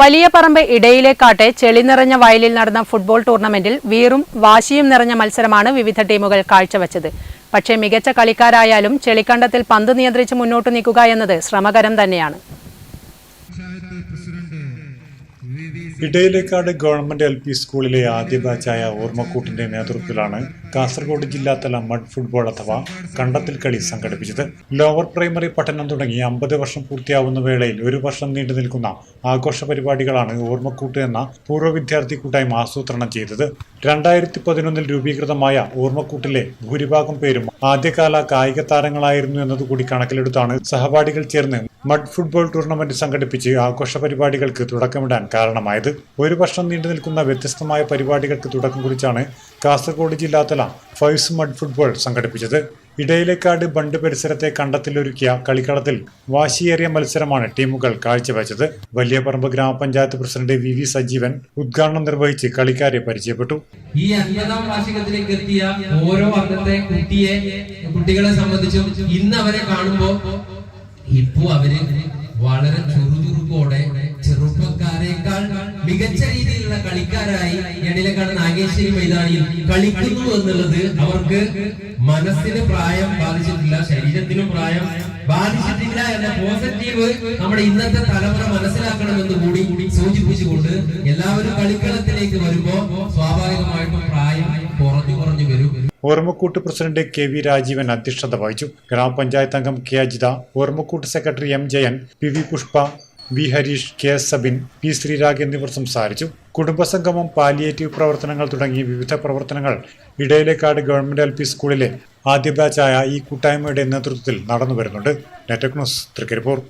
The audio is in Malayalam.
വലിയ പറമ്പ് ഇടയിലേക്കാട്ടെ ചെളി നിറഞ്ഞ വയലിൽ നടന്ന ഫുട്ബോൾ ടൂർണമെന്റിൽ വീറും വാശിയും നിറഞ്ഞ മത്സരമാണ് വിവിധ ടീമുകൾ കാഴ്ചവെച്ചത്. പക്ഷേ മികച്ച കളിക്കാരായാലും ചെളിക്കണ്ടത്തിൽ പന്ത് നിയന്ത്രിച്ച് മുന്നോട്ട് നീക്കുക എന്നത് ശ്രമകരം തന്നെയാണ്. ഇടയിലേക്കാട് ഗവൺമെന്റ് എൽ പി സ്കൂളിലെ ആദ്യ ബാച്ചായ ഓർമ്മക്കൂട്ടിന്റെ നേതൃത്വത്തിലാണ് കാസർഗോഡ് ജില്ലാതല മഡ് ഫുട്ബോൾ അഥവാ കണ്ടത്തിൽ കളി സംഘടിപ്പിച്ചത്. ലോവർ പ്രൈമറി പഠനം തുടങ്ങി അമ്പത് വർഷം പൂർത്തിയാവുന്ന വേളയിൽ ഒരു വർഷം നീണ്ടു നിൽക്കുന്ന ആഘോഷ പരിപാടികളാണ് ഓർമ്മക്കൂട്ട് എന്ന പൂർവ വിദ്യാർത്ഥി കൂട്ടായ്മ ആസൂത്രണം ചെയ്തത്. രണ്ടായിരത്തി പതിനൊന്നിൽ രൂപീകൃതമായ ഓർമ്മക്കൂട്ടിലെ ഭൂരിഭാഗം പേരും ആദ്യകാല കായിക താരങ്ങളായിരുന്നു എന്നതുകൂടി കണക്കിലെടുത്താണ് സഹപാഠികൾ ചേർന്ന് മഡ് ഫുട്ബോൾ ടൂർണമെന്റ് സംഘടിപ്പിച്ച് ആഘോഷ പരിപാടികൾക്ക് തുടക്കമിടാൻ കാരണമായത്. ഒരു വർഷം നീണ്ടു നിൽക്കുന്ന വ്യത്യസ്തമായ പരിപാടികൾക്ക് തുടക്കം കുറിച്ചാണ് കാസർഗോഡ് ജില്ലാതല ഫൈവ്സ് മഡ് ഫുട്ബോൾ സംഘടിപ്പിച്ചത്. ഇടയിലേക്കാട് ബണ്ട് പരിസരത്തെ കണ്ടത്തിലൊരുക്കിയ കളിക്കളത്തിൽ വാശിയേറിയ മത്സരമാണ് ടീമുകൾ കാഴ്ചവെച്ചത്. വലിയ പറമ്പ് ഗ്രാമപഞ്ചായത്ത് പ്രസിഡന്റ് വി വി സജീവൻ ഉദ്ഘാടനം നിർവഹിച്ച് കളിക്കാരെ പരിചയപ്പെട്ടു. ഈ വാർഷികത്തിലേക്ക് എത്തിയ ഓരോ വർഗത്തെ കുട്ടിയെ കുട്ടികളെ സംബന്ധിച്ചും ഇന്ന് അവരെ കാണുമ്പോ ഇപ്പോ അവർ വളരെ ചുറുചുറുക്കോടെ ചെറുപ്പക്കാരേക്കാൾ മികച്ച രീതിയിലുള്ള കളിക്കാരായി എണിലക്കാട് നാഗേശ്വരി മൈതാനിയിൽ കളിക്കുന്നു എന്നുള്ളത് അവർക്ക് മനസ്സിന് പ്രായം ബാധിച്ചിട്ടില്ല ശരീരത്തിനും പ്രായം ബാധിച്ചിട്ടില്ല എന്ന പോസിറ്റീവ് നമ്മുടെ ഇന്നത്തെ തലമുറ മനസ്സിലാക്കണമെന്ന് കൂടി സൂചിപ്പിച്ചുകൊണ്ട് എല്ലാവരും കളിക്കളത്തിലേക്ക് വരുമ്പോ സ്വാഭാവികമായിട്ടും Ormakoottu president K V Rajeevan അധ്യക്ഷത വഹിച്ചു. ഗ്രാമപഞ്ചായത്ത് അംഗം K Ajitha Ormakoottu secretary M Jayan P V Pushpa V Harish K S Sabin P Sreerag എന്നിവർ സംസാരിച്ചു. കുടുംബസംഗമം പാലിയേറ്റീവ് പ്രവർത്തനങ്ങൾ തുടങ്ങി വിവിധ പ്രവർത്തനങ്ങൾ ഇടയിലേക്കാട് ഗവൺമെന്റ് എൽ പി സ്കൂളിലെ ആദ്യ ബാച്ചായ ഈ കൂട്ടായ്മയുടെ നേതൃത്വത്തിൽ നടന്നു വരുന്നുണ്ട് നെറ്റക് ന്യൂസ് തൃക്കരിപ്പൂർ.